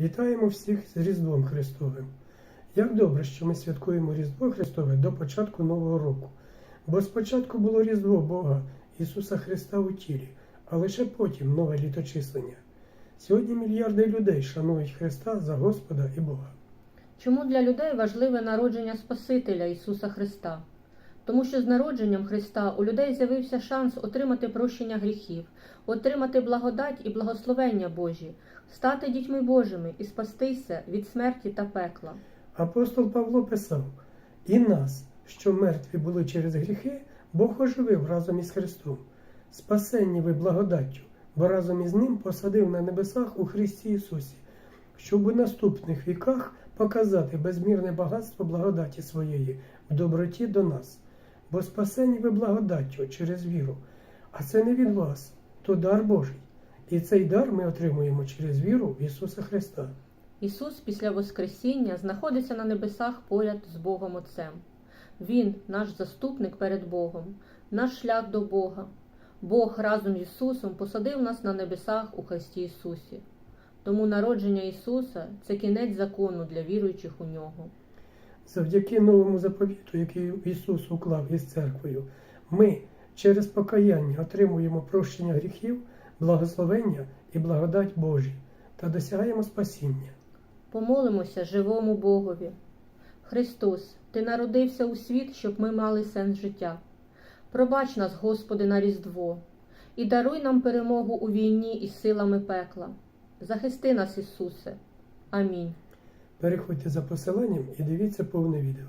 Вітаємо всіх з Різдвом Христовим. Як добре, що ми святкуємо Різдво Христове до початку Нового року. Бо спочатку було Різдво Бога Ісуса Христа у тілі, а лише потім нове літочислення. Сьогодні мільярди людей шанують Христа за Господа і Бога. Чому для людей важливе народження Спасителя Ісуса Христа? Тому що з народженням Христа у людей з'явився шанс отримати прощення гріхів, отримати благодать і благословення Божі, стати дітьми Божими і спастися від смерті та пекла. Апостол Павло писав: І нас, що мертві були через гріхи, Бог оживив разом із Христом. Спасенні ви благодаттю, бо разом із Ним посадив на небесах у Христі Ісусі, щоб у наступних віках показати безмірне багатство благодаті своєї в доброті до нас. Бо спасені ви благодаттю через віру, а це не від вас, то дар Божий. І цей дар ми отримуємо через віру в Ісуса Христа. Ісус після Воскресіння знаходиться на небесах поряд з Богом Отцем. Він наш заступник перед Богом, наш шлях до Бога. Бог разом з Ісусом посадив нас на небесах у Христі Ісусі. Тому народження Ісуса це кінець закону для віруючих у нього. Завдяки новому заповіту, який Ісус уклав із церквою, ми через покаяння отримуємо прощення гріхів, благословення і благодать Божі та досягаємо спасіння. Помолимося живому Богові. Христос, Ти народився у світ, щоб ми мали сенс життя. Пробач нас, Господи, на Різдво, і даруй нам перемогу у війні із силами пекла. Захисти нас, Ісусе. Амінь. Переходьте за посиланням і дивіться повне відео.